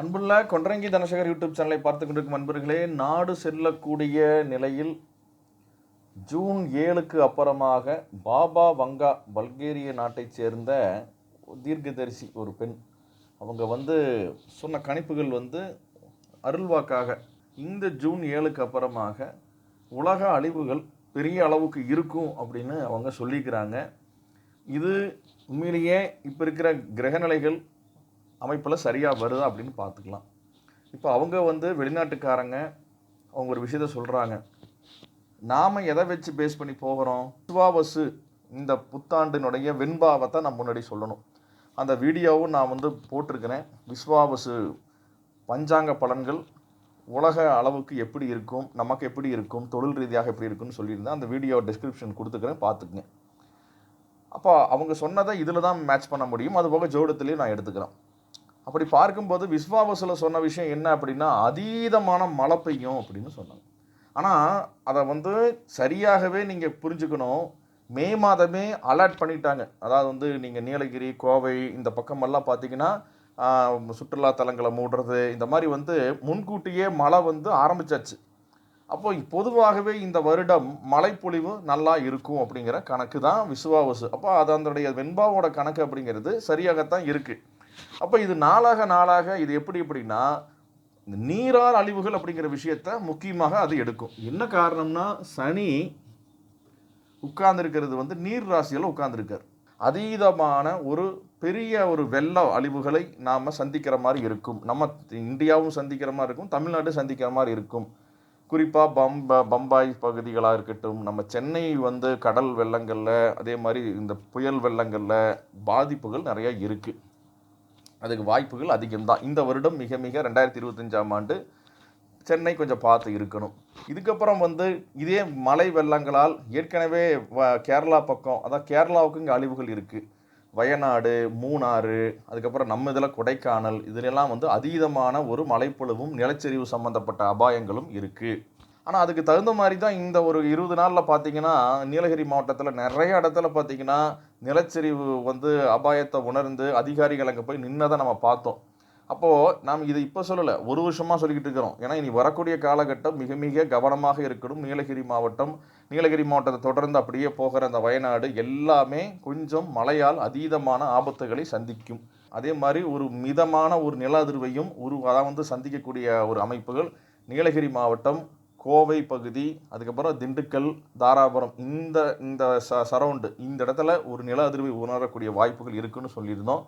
அன்புள்ள கொன்றங்கி தனசேகர் யூடியூப் சேனலை பார்த்து கொண்டிருக்கும் அன்பர்களே நாடு செல்லக்கூடிய நிலையில் ஜூன் ஏழுக்கு அப்புறமாக பாபா வங்கா பல்கேரிய நாட்டைச் சேர்ந்த தீர்க்கதரிசி ஒரு பெண். அவங்க வந்து சொன்ன கணிப்புகள் வந்து அருள்வாக்காக இந்த ஜூன் ஏழுக்கு அப்புறமாக உலக அழிவுகள் பெரிய அளவுக்கு இருக்கும் அப்படின்னு அவங்க சொல்லிக்கிறாங்க. இது உண்மையிலேயே இப்போ இருக்கிற கிரகநிலைகள் அமைப்பில் சரியாக வருதா அப்படின்னு பார்த்துக்கலாம். இப்போ அவங்க வந்து வெளிநாட்டுக்காரங்க அவங்க ஒரு விஷயத்த சொல்கிறாங்க நாம் எதை வச்சு பேஸ் பண்ணி போகிறோம்? விஸ்வாவசு இந்த புத்தாண்டினுடைய வெண்பாவை தான் நான் முன்னாடி சொல்லணும். அந்த வீடியோவும் நான் வந்து போட்டிருக்கிறேன். விஸ்வாவசு பஞ்சாங்க பலன்கள் உலக அளவுக்கு எப்படி இருக்கும்? நமக்கு எப்படி இருக்கும்? தொழில் ரீதியாக எப்படி இருக்கும்னு சொல்லியிருந்தேன். அந்த வீடியோ டிஸ்கிரிப்ஷன் கொடுத்துக்கிறேன். பார்த்துக்குங்க. அப்போ அவங்க சொன்னதை இதில் தான் மேட்ச் பண்ண முடியும். அது போக ஜோடத்துலேயும் நான் எடுத்துக்கிறேன். அப்படி பார்க்கும்போது விஸ்வாவசில் சொன்ன விஷயம் என்ன அப்படின்னா அதீதமான மழை பெய்யும் அப்படின்னு சொன்னாங்க. ஆனால் அதை வந்து சரியாகவே நீங்கள் புரிஞ்சுக்கணும். மே மாதமே அலர்ட் பண்ணிட்டாங்க. அதாவது வந்து நீங்கள் நீலகிரி கோவை இந்த பக்கமெல்லாம் பார்த்தீங்கன்னா சுற்றுலா தலங்களை மூடுறது இந்த மாதிரி வந்து முன்கூட்டியே மழை வந்து ஆரம்பிச்சாச்சு. அப்போ பொதுவாகவே இந்த வருடம் மழைப்பொழிவு நல்லா இருக்கும் அப்படிங்கிற கணக்கு தான் விசுவாவசு அப்போ அது அதனுடைய வெண்பாவோட கணக்கு அப்படிங்கிறது சரியாகத்தான் இருக்குது அப்போ இது நாளாக நாளாக இது எப்படி எப்படின்னா இந்த நீரால் அழிவுகள் அப்படிங்கிற விஷயத்த முக்கியமாக அது எடுக்கும். என்ன காரணம்னா சனி உட்கார்ந்துருக்கிறது வந்து நீர் ராசியில் உட்கார்ந்துருக்கார். அதீதமான ஒரு பெரிய ஒரு வெள்ள அழிவுகளை நாம் சந்திக்கிற மாதிரி இருக்கும். நம்ம இந்தியாவும் சந்திக்கிற மாதிரி இருக்கும் தமிழ்நாடு சந்திக்கிற மாதிரி இருக்கும். குறிப்பாக பம்ப பம்பாய் பகுதிகளாக இருக்கட்டும் நம்ம சென்னை வந்து கடல் வெள்ளங்களில் அதே மாதிரி இந்த புயல் வெள்ளங்களில் பாதிப்புகள் நிறையா இருக்குது அதுக்கு வாய்ப்புகள் அதிகம்தான். இந்த வருடம் மிக மிக ரெண்டாயிரத்தி இருபத்தஞ்சாம் ஆண்டு சென்னை கொஞ்சம் பார்த்து இருக்கணும். இதுக்கப்புறம் வந்து இதே மழை வெள்ளங்களால் ஏற்கனவே வ- கேரளா பக்கம் அதான் கேரளாவுக்கு இங்கே அழிவுகள் இருக்குது வயநாடு மூணாறு அதுக்கப்புறம் நம்ம இதில் கொடைக்கானல் இதிலெல்லாம் வந்து அதீதமான ஒரு மழைப்பொழிவும் நிலச்சரிவு சம்மந்தப்பட்ட அபாயங்களும் இருக்குது ஆனால் அதுக்கு தகுந்த மாதிரி தான் இந்த ஒரு இருபது நாளில் பார்த்தீங்கன்னா நீலகிரி மாவட்டத்தில் நிறைய இடத்துல பார்த்தீங்கன்னா நிலச்சரிவு வந்து அபாயத்தை உணர்ந்து அதிகாரிகள் அங்கே போய் நின்னதை நம்ம பார்த்தோம். அப்போது நாம் இது இப்போ சொல்லலை ஒரு வருஷமாக சொல்லிக்கிட்டு இருக்கிறோம். ஏன்னா இனி வரக்கூடிய காலகட்டம் மிக மிக கவனமாக இருக்கணும். நீலகிரி மாவட்டம் நீலகிரி மாவட்டத்தை தொடர்ந்து அப்படியே போகிற அந்த வயநாடு எல்லாமே கொஞ்சம் மழையால் அதீதமான ஆபத்துகளை சந்திக்கும். அதே மாதிரி ஒரு மிதமான ஒரு நில அதிர்வையும் ஒரு அதான் வந்து சந்திக்கக்கூடிய ஒரு அமைப்புகள் நீலகிரி மாவட்டம் கோவை பகுதி அதுக்கப்புறம் திண்டுக்கல் தாராபுரம் இந்த இந்த ச சரவுண்டு இந்த இடத்துல ஒரு நில அதிர்வை உணரக்கூடிய வாய்ப்புகள் இருக்குன்னு சொல்லியிருந்தோம்.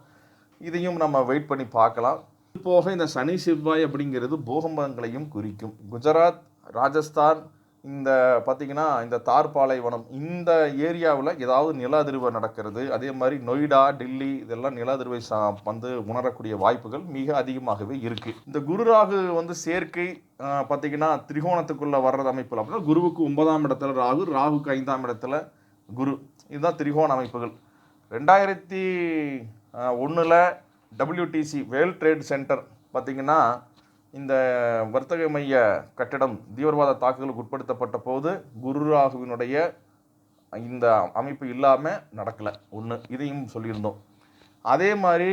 இதையும் நம்ம வெயிட் பண்ணி பார்க்கலாம். இது போக இந்த சனி செவ்வாய் அப்படிங்கிறது பூகம்பங்களையும் குறிக்கும். குஜராத் ராஜஸ்தான் இந்த பார்த்திங்கன்னா இந்த தார் பாலைவனம் இந்த ஏரியாவில் ஏதாவது நில அதிர்வு நடக்கிறது அதே மாதிரி நொய்டா டெல்லி இதெல்லாம் நில அதிர்வை சா வந்து உணரக்கூடிய வாய்ப்புகள் மிக அதிகமாகவே இருக்குது இந்த குரு ராகு வந்து சேர்க்கை பார்த்திங்கன்னா திரிகோணத்துக்குள்ளே வர்றது அமைப்பில் அப்படின்னா குருவுக்கு ஒன்பதாம் இடத்துல ராகு ராகுக்கு ஐந்தாம் இடத்துல குரு. இதுதான் திரிகோண அமைப்புகள். ரெண்டாயிரத்தி ஒன்றில் டபிள்யூடிசி வேர்ல்ட் ட்ரேட் சென்டர் பார்த்திங்கன்னா இந்த வர்த்தக மைய கட்டிடம் தீவிரவாத தாக்குதலுக்கு உட்படுத்தப்பட்ட போது குரு ராகுவினுடைய இந்த அமைப்பு இல்லாமல் நடக்கலை. ஒன்று இதையும் சொல்லியிருந்தோம். அதே மாதிரி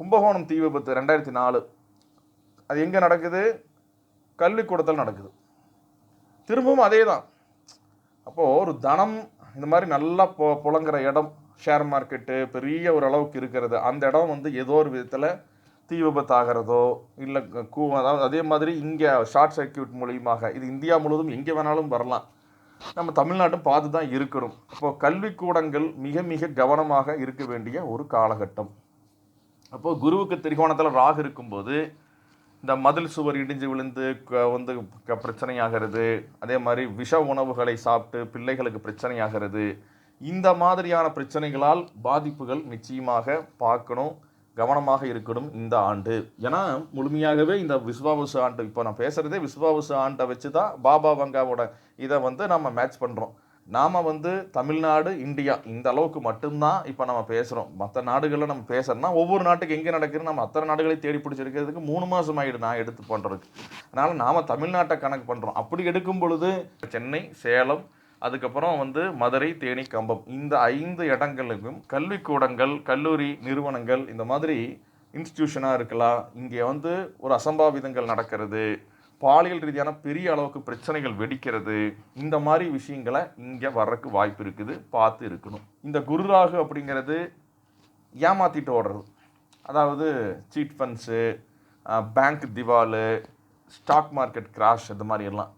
கும்பகோணம் தீ விபத்து ரெண்டாயிரத்தி நாலு. அது எங்கே நடக்குது? கல்விக்கூடத்தில் நடக்குது. திரும்பவும் அதே தான் அப்போது ஒரு தனம் இந்த மாதிரி நல்லா பொ புழங்குற இடம் ஷேர் மார்க்கெட்டு பெரிய ஒரு அளவுக்கு இருக்கிறது. அந்த இடம் வந்து ஏதோ ஒரு விதத்தில் தீ விபத்தாகிறதோ இல்லை கூ அதாவது அதே மாதிரி இங்கே ஷார்ட் சர்க்யூட் மூலியமாக இது இந்தியா முழுவதும் எங்கே வேணாலும் வரலாம். நம்ம தமிழ்நாட்டும் பார்த்து தான் இருக்கணும். இப்போது கல்விக்கூடங்கள் மிக மிக கவனமாக இருக்க வேண்டிய ஒரு காலகட்டம். அப்போது குருவுக்கு திரிகோணத்தில் ராகு இருக்கும்போது இந்த மதில் சுவர் இடிஞ்சு விழுந்து க- வந்து க- பிரச்சனையாகிறது. அதே மாதிரி விஷ உணவுகளை சாப்பிட்டு பிள்ளைகளுக்கு பிரச்சனையாகிறது. இந்த மாதிரியான பிரச்சனைகளால் பாதிப்புகள் நிச்சயமாக பார்க்கணும். கவனமாக இருக்கணும் இந்த ஆண்டு. ஏன்னா முழுமையாகவே இந்த விஸ்வாவசு ஆண்டு இப்போ நான் பேசுகிறதே விஸ்வாவசு ஆண்டை வச்சு தான் பாபா வங்காவோட இதை வந்து நம்ம மேட்ச் பண்ணுறோம் நாம் வந்து தமிழ்நாடு இந்தியா இந்த அளவுக்கு மட்டும்தான் இப்போ நம்ம பேசுகிறோம் மற்ற நாடுகளில் நம்ம பேசுகிறோம்னா ஒவ்வொரு நாட்டுக்கு எங்கே நடக்குதுன்னு நம்ம அத்தனை நாடுகளையும் தேடி பிடிச்சிருக்கிறதுக்கு மூணு மாதம் ஆகிடு நான் எடுத்து பண்ணுறதுக்கு அதனால் நாம் தமிழ்நாட்டை கணக்கு பண்ணுறோம் அப்படி எடுக்கும் பொழுது சென்னை சேலம் அதுக்கப்புறம் வந்து மதுரை தேனி கம்பம். இந்த ஐந்து இடங்களுக்கும் கல்விக்கூடங்கள் கல்லூரி நிறுவனங்கள் இந்த மாதிரி இன்ஸ்டியூஷனாக இருக்கலாம். இங்கே வந்து ஒரு அசம்பாவிதங்கள் நடக்கிறது. பாலியல் ரீதியான பெரிய அளவுக்கு பிரச்சனைகள் வெடிக்கிறது. இந்த மாதிரி விஷயங்களை இங்கே வர்றதுக்கு வாய்ப்பு இருக்குது. பார்த்து இருக்கணும். இந்த குருராகு அப்படிங்கிறது ஏமாத்திட்டு ஓடுறது. அதாவது சீட் ஃபண்ட்ஸு பேங்க் திவாலு ஸ்டாக் மார்க்கெட் கிராஷ் இந்த மாதிரி எல்லாம்.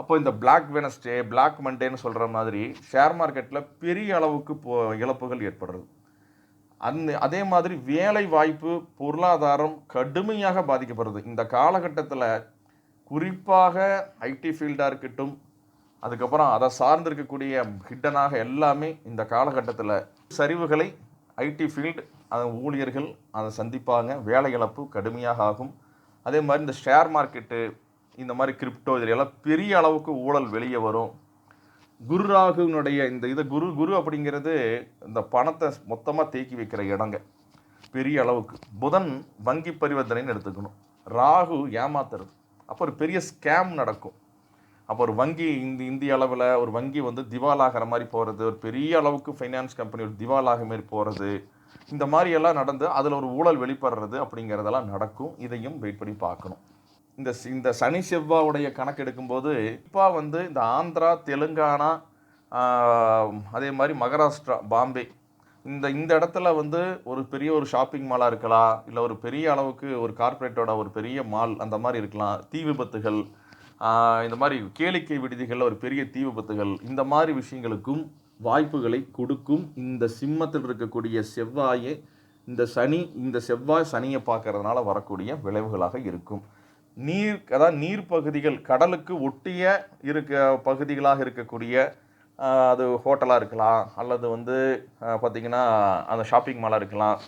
அப்போ இந்த பிளாக் வெனஸ்டே பிளாக் மண்டேன்னு சொல்கிற மாதிரி ஷேர் மார்க்கெட்டில் பெரிய அளவுக்கு போ இழப்புகள் ஏற்படுறது. அந்த அதே மாதிரி வேலை வாய்ப்பு பொருளாதாரம் கடுமையாக பாதிக்கப்படுறது இந்த காலகட்டத்தில் குறிப்பாக ஐடி ஃபீல்டாக இருக்கட்டும் அதுக்கப்புறம் அதை சார்ந்திருக்கக்கூடிய ஹிட்டனாக எல்லாமே இந்த காலகட்டத்தில் சரிவுகளை ஐடி ஃபீல்டு அதன் ஊழியர்கள் அதை சந்திப்பாங்க. வேலை இழப்பு கடுமையாக ஆகும். அதே மாதிரி இந்த ஷேர் மார்க்கெட்டு இந்த மாதிரி கிரிப்டோ இதில் எல்லாம் பெரிய அளவுக்கு ஊழல் வெளியே வரும். குரு ராகுனுடைய இந்த இது குரு குரு அப்படிங்கிறது இந்த பணத்தை மொத்தமாக தேக்கி வைக்கிற இடங்க. பெரிய அளவுக்கு. புதன் வங்கி பரிவர்த்தனைன்னு எடுத்துக்கணும். ராகு ஏமாத்துறது. அப்போ ஒரு பெரிய ஸ்கேம் நடக்கும். அப்போ ஒரு வங்கி இந்த இந்திய அளவில் ஒரு வங்கி வந்து திவாலாகிற மாதிரி போகிறது ஒரு பெரிய அளவுக்கு ஃபைனான்ஸ் கம்பெனி ஒரு திவாலாக மாதிரி போகிறது இந்த மாதிரியெல்லாம் நடந்து அதில் ஒரு ஊழல் வெளிப்படுறது அப்படிங்கிறதெல்லாம் நடக்கும். இதையும் வெயிட் பண்ணி பார்க்கணும். இந்த இந்த சனி செவ்வாவுடைய கணக்கு எடுக்கும்போது இப்போ வந்து இந்த ஆந்திரா தெலுங்கானா அதே மாதிரி மகாராஷ்டிரா பாம்பே இந்த இந்த இடத்துல வந்து ஒரு பெரிய ஒரு ஷாப்பிங் மாலாக இருக்கலாம் இல்லை ஒரு பெரிய அளவுக்கு ஒரு கார்ப்பரேட்டோட ஒரு பெரிய மால் அந்த மாதிரி இருக்கலாம் தீ விபத்துகள் இந்த மாதிரி கேளிக்கை விடுதிகளில் ஒரு பெரிய தீ விபத்துகள் இந்த மாதிரி விஷயங்களுக்கும் வாய்ப்புகளை கொடுக்கும் இந்த சிம்மத்தில் இருக்கக்கூடிய செவ்வாயை இந்த சனி இந்த செவ்வாய் சனியை பார்க்கறதுனால வரக்கூடிய விளைவுகளாக இருக்கும். நீர் அதாவது நீர் பகுதிகள் கடலுக்கு ஒட்டிய இருக்க பகுதிகளாக இருக்கக்கூடிய அது ஹோட்டலாக இருக்கலாம் அல்லது வந்து பார்த்திங்கன்னா பார்த்தீங்கன்னா அந்த ஷாப்பிங் மாலாக இருக்கலாம்.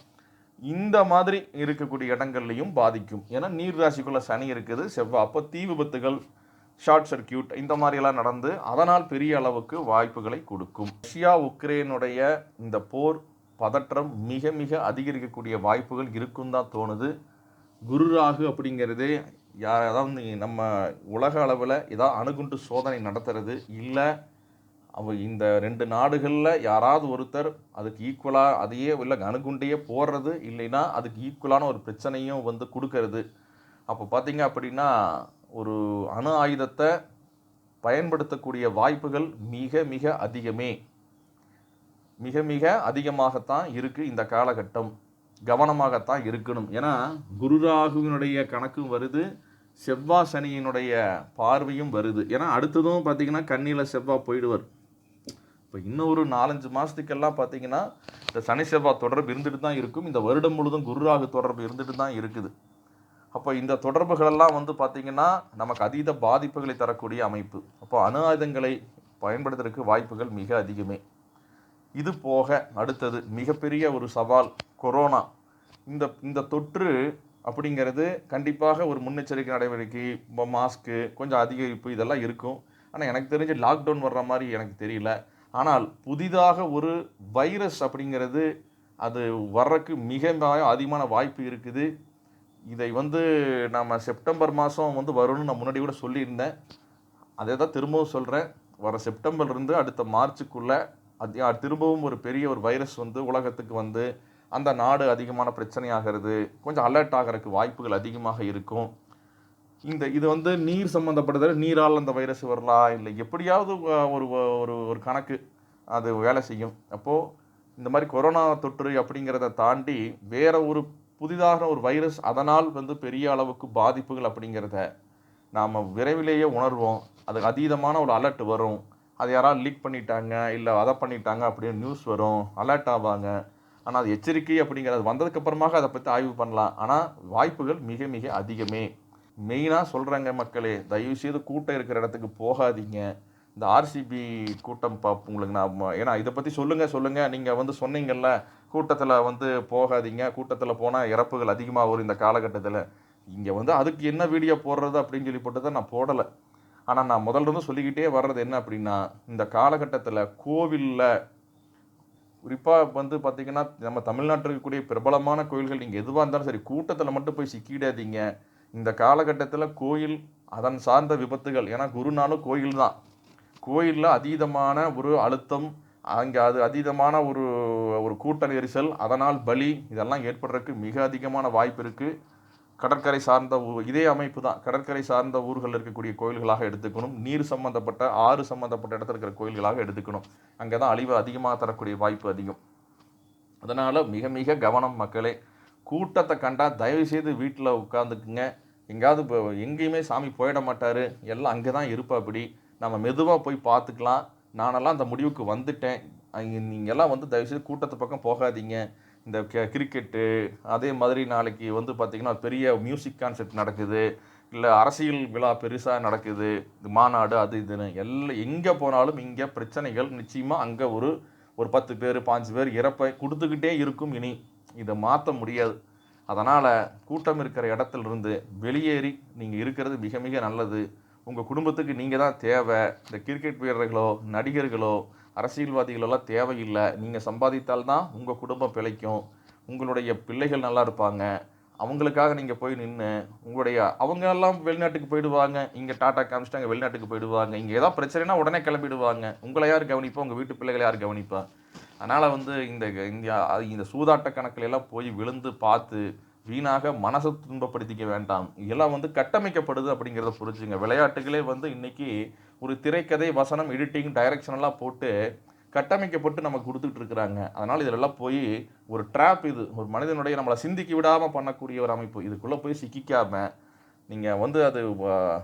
இந்த மாதிரி இருக்கக்கூடிய இடங்கள்லையும் பாதிக்கும். ஏன்னா நீர் ராசிக்குள்ளே சனி இருக்குது செவ்வாய் அப்போ தீ விபத்துகள் ஷார்ட் சர்க்கியூட் இந்த மாதிரியெல்லாம் நடந்து அதனால் பெரிய அளவுக்கு வாய்ப்புகளை கொடுக்கும். ரஷ்யா உக்ரைனுடைய இந்த போர் பதற்றம் மிக மிக அதிகரிக்கக்கூடிய வாய்ப்புகள் இருக்கும் தான் தோணுது. குரு ராகு அப்படிங்கிறது யார் அதாவது நம்ம உலக அளவில் ஏதாவது அணுகுண்டு சோதனை நடத்துறது இல்லை அவ இந்த ரெண்டு நாடுகளில் யாராவது ஒருத்தர் அதுக்கு ஈக்குவலாக அதையே இல்லை அணுகுண்டையே போடுறது இல்லைன்னா அதுக்கு ஈக்குவலான ஒரு பிரச்சனையும் வந்து கொடுக்கறது. அப்போ பார்த்தீங்க அப்படின்னா ஒரு அணு ஆயுதத்தை பயன்படுத்தக்கூடிய வாய்ப்புகள் மிக மிக அதிகமே. மிக மிக அதிகமாகத்தான் இருக்குது இந்த காலகட்டம். கவனமாகத்தான் இருக்கணும். ஏன்னா குருராகுவினுடைய கணக்கும் வருது. செவ்வாய் சனியினுடைய பார்வையும் வருது. ஏன்னா அடுத்ததும் பார்த்தீங்கன்னா கண்ணியில் செவ்வாய் போயிடுவார். இப்போ இன்னும் ஒரு நாலஞ்சு மாதத்துக்கெல்லாம் பார்த்தீங்கன்னா இந்த சனி செவ்வாய் தொடர்பு இருந்துட்டு தான் இருக்கும். இந்த வருடம் முழுதும் குருராகு தொடர்பு இருந்துட்டு தான் இருக்குது. அப்போ இந்த தொடர்புகளெல்லாம் வந்து பார்த்திங்கன்னா நமக்கு அதீத பாதிப்புகளை தரக்கூடிய அமைப்பு. அப்போ அணு ஆயுதங்களை பயன்படுத்துறதுக்கு வாய்ப்புகள் மிக அதிகமே. இது போக அடுத்தது மிகப்பெரிய ஒரு சவால் கொரோனா. இந்த இந்த தொற்று அப்படிங்கிறது கண்டிப்பாக ஒரு முன்னெச்சரிக்கை நடவடிக்கை இப்போ மாஸ்க்கு கொஞ்சம் அதிகரிப்பு இதெல்லாம் இருக்கும். ஆனால் எனக்கு தெரிஞ்சு லாக்டவுன் வர்ற மாதிரி எனக்கு தெரியல. ஆனால் புதிதாக ஒரு வைரஸ் அப்படிங்கிறது அது வர்றதுக்கு மிக அதிகமான வாய்ப்பு இருக்குது. இதை வந்து நம்ம செப்டம்பர் மாதம் வந்து வரும்னு நான் முன்னாடி கூட சொல்லியிருந்தேன். அதே தான் திரும்பவும் சொல்கிறேன் வர செப்டம்பர்லேருந்து அடுத்த மார்ச்சுக்குள்ளே அது திரும்பவும் ஒரு பெரிய ஒரு வைரஸ் வந்து உலகத்துக்கு வந்து அந்த நாடு அதிகமான பிரச்சனையாகிறது. கொஞ்சம் அலர்ட் ஆகிறதுக்கு வாய்ப்புகள் அதிகமாக இருக்கும். இந்த இது வந்து நீர் சம்மந்தப்பட்டது நீரால் அந்த வைரஸ் வரலாம் இல்லை எப்படியாவது ஒரு ஒரு ஒரு கணக்கு அது வேலை செய்யும். அப்போது இந்த மாதிரி கொரோனா தொற்று அப்படிங்கிறத தாண்டி வேற ஒரு புதிதாக ஒரு வைரஸ் அதனால் வந்து பெரிய அளவுக்கு பாதிப்புகள் அப்படிங்கிறத நாம் விரைவிலேயே உணர்வோம். அதுக்கு அதீதமான ஒரு அலர்ட் வரும். அது யாராவது லீக் பண்ணிட்டாங்க இல்லை அதை பண்ணிட்டாங்க அப்படின்னு நியூஸ் வரும். அலர்ட் ஆவாங்க. ஆனால் அது எச்சரிக்கை அப்படிங்கிறது வந்ததுக்கப்புறமாக அதை பற்றி ஆய்வு பண்ணலாம். ஆனால் வாய்ப்புகள் மிக மிக அதிகமே. மெயினாக சொல்கிறாங்க மக்களே தயவுசெய்து கூட்டம் இருக்கிற இடத்துக்கு போகாதீங்க. இந்த ஆர்சிபி கூட்டம் பார்ப்போம் உங்களுக்கு நான் ஏன்னா இதை பற்றி சொல்லுங்கள் சொல்லுங்கள் நீங்கள் வந்து சொன்னீங்கல்ல கூட்டத்தில் வந்து போகாதீங்க. கூட்டத்தில் போனால் இறப்புகள் அதிகமாக வரும் இந்த காலகட்டத்தில். இங்கே வந்து அதுக்கு என்ன வீடியோ போடுறது அப்படின்னு சொல்லி போட்டு தான் நான் போடலை. ஆனால் நான் முதல்ல இருந்து சொல்லிக்கிட்டே வர்றது என்ன அப்படின்னா இந்த காலகட்டத்தில் கோவிலில் குறிப்பாக வந்து பார்த்தீங்கன்னா நம்ம தமிழ்நாட்டில் இருக்கக்கூடிய பிரபலமான கோயில்கள் நீங்கள் எதுவாக இருந்தாலும் சரி கூட்டத்தில் மட்டும் போய் சிக்கிடாதீங்க. இந்த காலகட்டத்தில் கோயில் அதன் சார்ந்த விபத்துகள் ஏன்னா குருனாலும் கோயில் தான். கோயிலில் அதீதமான ஒரு அழுத்தம் அங்கே அது அதீதமான ஒரு ஒரு கூட்ட நெரிசல் அதனால் பலி இதெல்லாம் ஏற்படுறதுக்கு மிக அதிகமான வாய்ப்பு இருக்குது கடற்கரை சார்ந்த ஊ- இதே அமைப்பு தான். கடற்கரை சார்ந்த ஊர்களில் இருக்கக்கூடிய கோயில்களாக எடுத்துக்கணும். நீர் சம்பந்தப்பட்ட ஆறு சம்பந்தப்பட்ட இடத்துல இருக்கிற கோயில்களாக எடுத்துக்கணும். அங்கே தான் அழிவு அதிகமாக தரக்கூடிய வாய்ப்பு அதிகம். அதனால் மிக மிக கவனம் மக்களே. கூட்டத்தை கண்டா தயவு செய்து வீட்டில் உட்காந்துக்குங்க. எங்கேயாவது இப்போ எங்கேயுமே சாமி போயிட மாட்டார். எல்லாம் அங்கே தான் இருப்பாப்படி. நம்ம மெதுவாக போய் பார்த்துக்கலாம். நானெல்லாம் அந்த முடிவுக்கு வந்துட்டேன். நீங்கள் எல்லாம் வந்து தயவுசெய்து கூட்டத்து பக்கம் போகாதீங்க. இந்த கெ- கிரிக்கெட்டு அதே மாதிரி நாளைக்கு வந்து பார்த்திங்கன்னா பெரிய மியூசிக் கான்செர்ட் நடக்குது. இல்லை அரசியல் விழா பெருசாக நடக்குது. இது மாநாடு அது இதுன்னு எல்லாம் எங்கே போனாலும் இங்கே பிரச்சனைகள் நிச்சயமாக அங்கே ஒரு ஒரு பத்து பேர் பாஞ்சு பேர் இறப்பை கொடுத்துக்கிட்டே இருக்கும் இனி. இதை மாற்ற முடியாது. அதனால் கூட்டம் இருக்கிற இடத்துல இருந்து வெளியேறி நீங்கள் இருக்கிறது மிக மிக நல்லது. உங்கள் குடும்பத்துக்கு நீங்கள் தான் தேவை. இந்த கிரிக்கெட் வீரர்களோ நடிகர்களோ அரசியல்வாதிகளெல்லாம் தேவையில்லை. நீங்கள் சம்பாதித்தால்தான் உங்கள் குடும்பம் பிழைக்கும். உங்களுடைய பிள்ளைகள் நல்லா இருப்பாங்க. அவங்களுக்காக நீங்கள் போய் நின்று உங்களுடைய அவங்க எல்லாம் வெளிநாட்டுக்கு போயிடுவாங்க. இங்கே டாட்டா காமிச்சிட்டாங்க வெளிநாட்டுக்கு போயிடுவாங்க. இங்கே ஏதாவது பிரச்சனைனா உடனே கிளம்பிடுவாங்க. உங்களை யார் கவனிப்பா? உங்கள் வீட்டு பிள்ளைகளை யார் கவனிப்பா? அதனால் வந்து இந்த இந்தியா இந்த சூதாட்ட கணக்கில் எல்லாம் போய் விழுந்து பார்த்து வீணாக மனசை துன்பப்படுத்திக்க வேண்டாம். இதெல்லாம் வந்து கட்டமைக்கப்படுது அப்படிங்கிறத புரிஞ்சுங்க. விளையாட்டுகளே வந்து இன்றைக்கி ஒரு திரைக்கதை வசனம் எடிட்டிங் டைரக்ஷன் எல்லாம் போட்டு கட்டமைக்கப்பட்டு நமக்கு கொடுத்துட்டு இருக்கிறாங்க. அதனால் இதிலெல்லாம் போய் ஒரு ட்ராப் இது. ஒரு மனிதனுடைய நம்மளை சிந்திக்க விடாமல் பண்ணக்கூடிய ஒரு அமைப்பு. இதுக்குள்ளே போய் சிக்கிக்காம நீங்கள் வந்து அது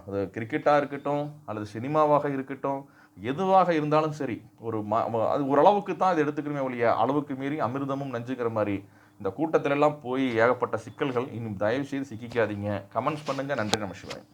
அது கிரிக்கெட்டாக இருக்கட்டும் அல்லது சினிமாவாக இருக்கட்டும் எதுவாக இருந்தாலும் சரி ஒரு ம அது ஓரளவுக்கு தான் இது எடுத்துக்கணுமே ஒழிய அளவுக்கு மீறி அமிர்தமும் நஞ்சுங்கிற மாதிரி இந்த கூட்டத்திலெல்லாம் போய் ஏகப்பட்ட சிக்கல்கள் இன்னும் தயவு செய்து சிக்கிக்காதீங்க. கமெண்ட்ஸ் பண்ணுங்கள் நன்றி. நம சிவாய்